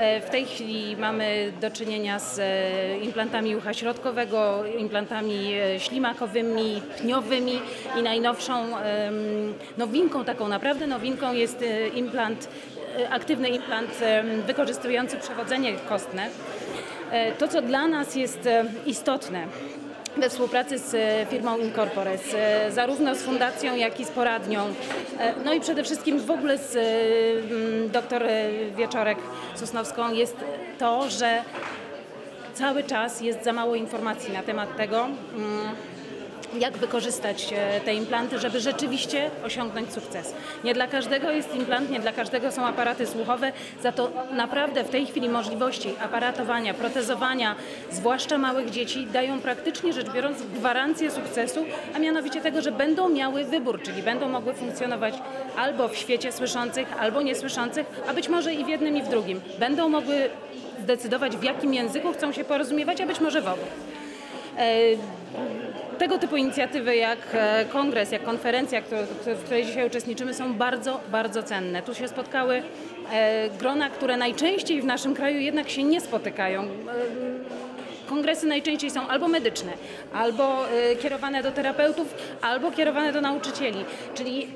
E, W tej chwili mamy do czynienia z e, implantami ucha środkowego, implantami e, ślimakowymi, pniowymi i najnowszą nowinką, taką naprawdę nowinką jest implant, aktywny implant wykorzystujący przewodzenie kostne. To, co dla nas jest istotne, we współpracy z firmą Incorpore, z, e, zarówno z fundacją, jak i z poradnią, no i przede wszystkim w ogóle z dr e, Wieczorek Sosnowską jest to, że cały czas jest za mało informacji na temat tego, mm, jak wykorzystać e, te implanty, żeby rzeczywiście osiągnąć sukces. Nie dla każdego jest implant, nie dla każdego są aparaty słuchowe, za to naprawdę w tej chwili możliwości aparatowania, protezowania, zwłaszcza małych dzieci, dają praktycznie rzecz biorąc gwarancję sukcesu, a mianowicie tego, że będą miały wybór, czyli będą mogły funkcjonować albo w świecie słyszących, albo niesłyszących, a być może i w jednym i w drugim. Będą mogły zdecydować, w jakim języku chcą się porozumiewać, a być może w obu. Tego typu inicjatywy jak e, kongres, jak konferencja, w której dzisiaj uczestniczymy, są bardzo, bardzo cenne. Tu się spotkały e, grona, które najczęściej w naszym kraju jednak się nie spotykają. E, Kongresy najczęściej są albo medyczne, albo kierowane do terapeutów, albo kierowane do nauczycieli. Czyli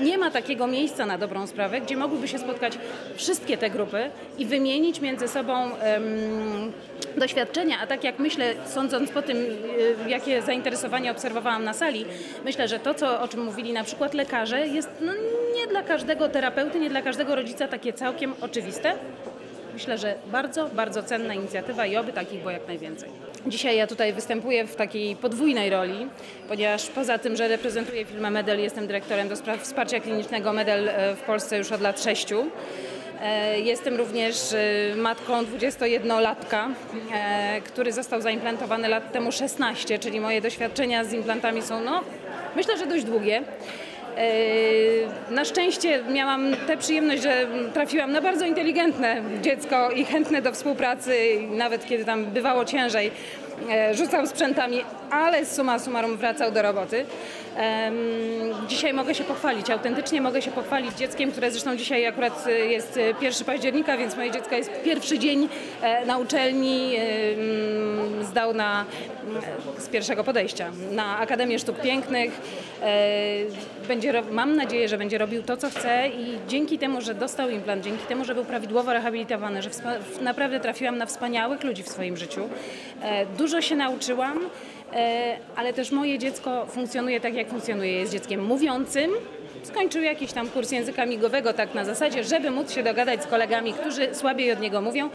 nie ma takiego miejsca na dobrą sprawę, gdzie mogłyby się spotkać wszystkie te grupy i wymienić między sobą em, doświadczenia, a tak jak myślę, sądząc po tym, y, jakie zainteresowanie obserwowałam na sali, myślę, że to, co, o czym mówili na przykład lekarze, jest no, nie dla każdego terapeuty, nie dla każdego rodzica takie całkiem oczywiste. Myślę, że bardzo, bardzo cenna inicjatywa i oby takich było jak najwięcej. Dzisiaj ja tutaj występuję w takiej podwójnej roli, ponieważ poza tym, że reprezentuję firmę Medel, jestem dyrektorem do spraw wsparcia klinicznego Medel e, w Polsce już od lat sześciu. E, Jestem również e, matką 21-latka, e, który został zaimplantowany lat temu 16, czyli moje doświadczenia z implantami są, no, myślę, że dość długie. E, Na szczęście miałam tę przyjemność, że trafiłam na bardzo inteligentne dziecko i chętne do współpracy, nawet kiedy tam bywało ciężej, rzucał sprzętami, ale summa summarum wracał do roboty. Dzisiaj mogę się pochwalić, autentycznie mogę się pochwalić dzieckiem, które zresztą dzisiaj akurat e, jest e, 1 października, więc moje dziecko jest pierwszy dzień e, na uczelni, zdał na, z pierwszego podejścia na Akademię Sztuk Pięknych. E, Będzie, mam nadzieję, że będzie robił to, co chce i dzięki temu, że dostał implant, dzięki temu, że był prawidłowo rehabilitowany, że naprawdę trafiłam na wspaniałych ludzi w swoim życiu, e, dużo się nauczyłam, e, ale też moje dziecko funkcjonuje tak, jak funkcjonuje. Jest dzieckiem mówiącym, skończył jakiś tam kurs języka migowego tak na zasadzie, żeby móc się dogadać z kolegami, którzy słabiej od niego mówią,